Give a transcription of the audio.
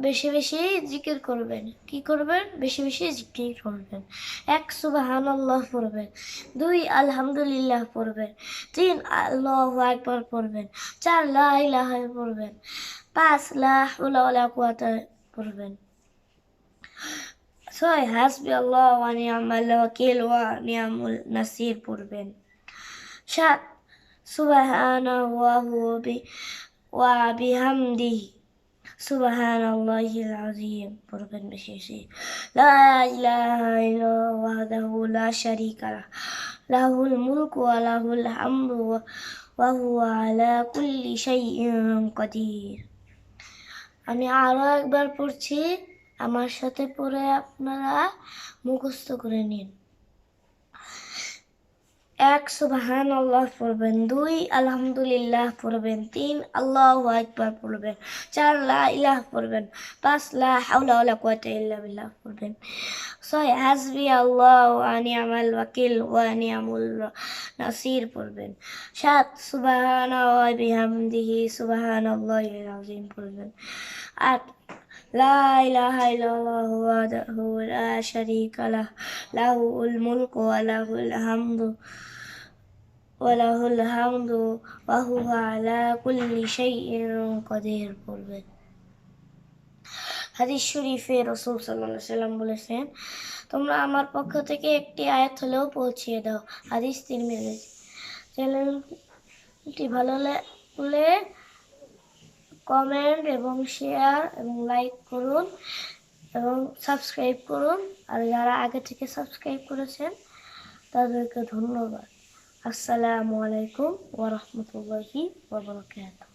বেশি বেশি জিকির করবেন। কি করবেন? বেশি বেশি জিকির করবেন। এক সুবাহান আল্লাহ পড়বেন। দুই, আলহামদুলিল্লাহ পড়বেন। তিন, আল্লাহ একবার পড়বেন। চার, লা ইলাহা পড়বেন। পাঁচ, লা হাওলা ওয়ালা কুওয়াতা পড়বেন। ছয় হাসবি আল্লাহ ওয়া নি'মাল ওয়াকিল ওয়া নি'মাল নাসির পড়বেন সাত সুবহানাহু ওয়া বি ওয়া বিহামদিহি সুবহানাল্লাহিল আযীম পড়বেন বেশি বেশি লা ইলাহা ইল্লাল্লাহু ওয়াহদাহু লা শারীকা লাহ লাহুল মুলকু ওয়া লাহুল হামদু ওয়া হুয়া আলা কুল্লি শাইইন কাদির আমি আরও একবার পড়ছি। আমার সাথে পড়ে আপনারা মুখস্থ করে নিন। এক সুবাহান আল্লাহ পড়বেন। দুই, আলহামদুলিল্লাহ পড়বেন। তিন, আল্লাহ একবার পড়বেন। চার, লা ইলাহ পড়বেন। পাঁচ, লা হাওলা ওয়ালা কুওয়াতা ইল্লা বিল্লাহ পড়বেন। ছয় হাসবি আল্লাহ ওয়া নি'মাল ওয়াকিল ওয়া আমুল নাসির পড়বেন। সাত সুবাহান বিহামদিহি, সুবহানাল্লাহিল আযীম পড়বেন। আট لا إله إلا الله وحده لا شريك له له الملك وله الحمد وله الحمد, وهو على كل شيء قدير বলবেন হাদিস শরীফে রসুল সাল্লাহ সাল্লাম বলেছেন, তোমরা আমার পক্ষ থেকে একটি আয়াত হলেও পৌঁছিয়ে দাও। হাদিস তিন মিলে চ্যানেলটি ভালো লাগলে কমেন্ট এবং শেয়ার এবং লাইক করুন এবং সাবস্ক্রাইব করুন। আর যারা আগে থেকে সাবস্ক্রাইব করেছেন, তাদেরকে ধন্যবাদ। আসসালামু আলাইকুম ওরহমতুল্লাহি ওবরাকাতুহ